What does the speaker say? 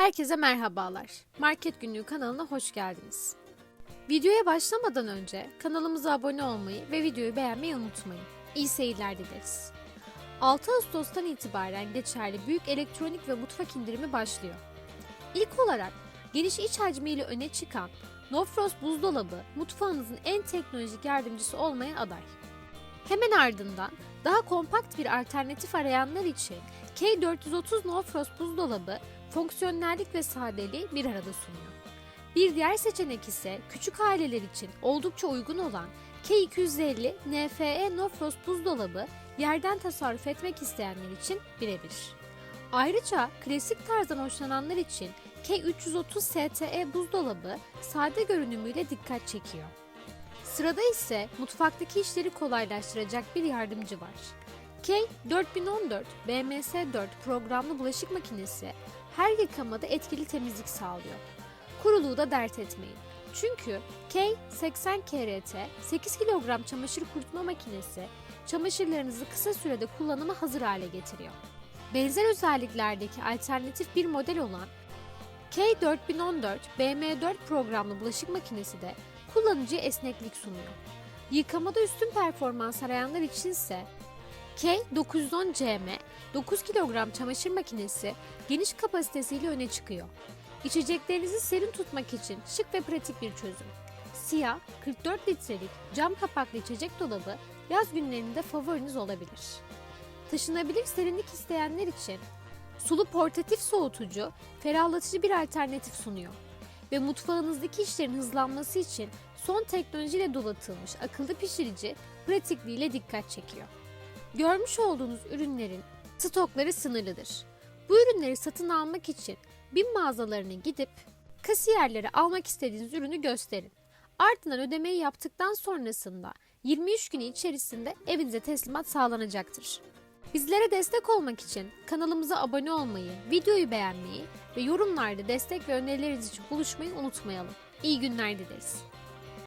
Herkese merhabalar. Market Günlüğü kanalına hoş geldiniz. Videoya başlamadan önce kanalımıza abone olmayı ve videoyu beğenmeyi unutmayın. İyi seyirler dileriz. 6 Ağustos'tan itibaren geçerli büyük elektronik ve mutfak indirimi başlıyor. İlk olarak geniş iç hacmiyle öne çıkan No Frost buzdolabı mutfağınızın en teknolojik yardımcısı olmaya aday. Hemen ardından daha kompakt bir alternatif arayanlar için K430 No Frost buzdolabı fonksiyonellik ve sadeliği bir arada sunuyor. Bir diğer seçenek ise küçük aileler için oldukça uygun olan K250 NFE No Frost buzdolabı yerden tasarruf etmek isteyenler için birebir. Ayrıca klasik tarzdan hoşlananlar için K330 STE buzdolabı sade görünümüyle dikkat çekiyor. Sırada ise mutfaktaki işleri kolaylaştıracak bir yardımcı var. K4014 BMS4 programlı bulaşık makinesi her yıkamada etkili temizlik sağlıyor. Kuruluğu da dert etmeyin. Çünkü K80 KRT 8 kilogram çamaşır kurutma makinesi çamaşırlarınızı kısa sürede kullanıma hazır hale getiriyor. Benzer özelliklerdeki alternatif bir model olan K4014 BM4 programlı bulaşık makinesi de kullanıcıya esneklik sunuyor. Yıkamada üstün performans arayanlar içinse K910CM 9 kilogram çamaşır makinesi geniş kapasitesiyle öne çıkıyor. İçeceklerinizi serin tutmak için şık ve pratik bir çözüm. Siyah 44 litrelik cam kapaklı içecek dolabı yaz günlerinde favoriniz olabilir. Taşınabilir serinlik isteyenler için sulu portatif soğutucu ferahlatıcı bir alternatif sunuyor ve mutfağınızdaki işlerin hızlanması için son teknolojiyle donatılmış akıllı pişirici pratikliğiyle dikkat çekiyor. Görmüş olduğunuz ürünlerin stokları sınırlıdır. Bu ürünleri satın almak için bin mağazalarına gidip kasiyerlere almak istediğiniz ürünü gösterin. Ardından ödemeyi yaptıktan sonrasında 23 gün içerisinde evinize teslimat sağlanacaktır. Bizlere destek olmak için kanalımıza abone olmayı, videoyu beğenmeyi ve yorumlarda destek ve önerileriniz için buluşmayı unutmayalım. İyi günler dileriz.